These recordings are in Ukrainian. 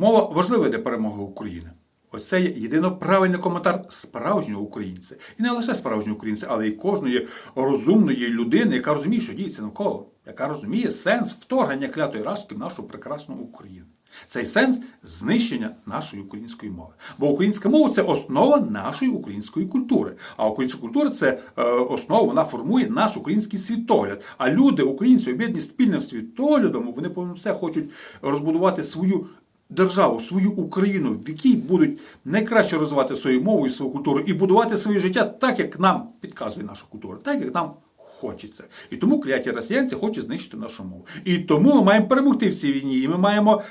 Мова важлива для перемоги України. Ось це є єдино правильний коментар справжнього українця. І не лише справжнього українця, але й кожної розумної людини, яка розуміє, що діється навколо, яка розуміє сенс вторгнення клятої рашки в нашу прекрасну Україну. Цей сенс знищення нашої української мови. Бо українська мова це основа нашої української культури. А українська культура це е, основа, вона формує наш український світогляд. А люди, українці, об'єднані спільним світоглядом, вони все хочуть розбудувати свою державу, свою Україну, в якій будуть найкраще розвивати свою мову і свою культуру, і будувати своє життя так, як нам підказує наша культура, так як нам хочеться. І тому кляті росіянці хочуть знищити нашу мову. І тому ми маємо перемогти в цій війні, і ми маємо.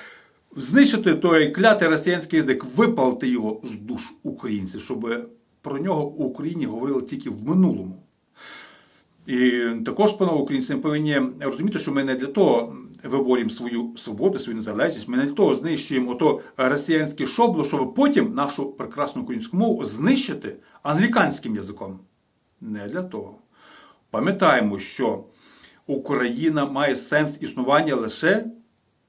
Знищити той клятий росіянський язик, випалити його з душ українців, щоб про нього в Україні говорили тільки в минулому. І також, панове українці, ми повинні розуміти, що ми не для того виборюємо свою свободу, свою незалежність, ми не для того знищуємо ото росіянське шобло, щоб потім нашу прекрасну українську мову знищити англіканським язиком. Не для того. Пам'ятаємо, що Україна має сенс існування лише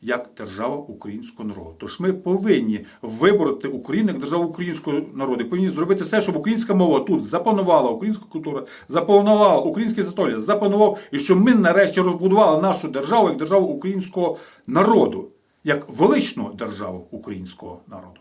як держава українського народу. Тож ми повинні вибороти Україну як державу українського народу. Повинні зробити все, щоб українська мова тут запанувала, українська культура запанувала, українське затоля запанував, і щоб ми нарешті розбудували нашу державу як державу українського народу, як величну державу українського народу.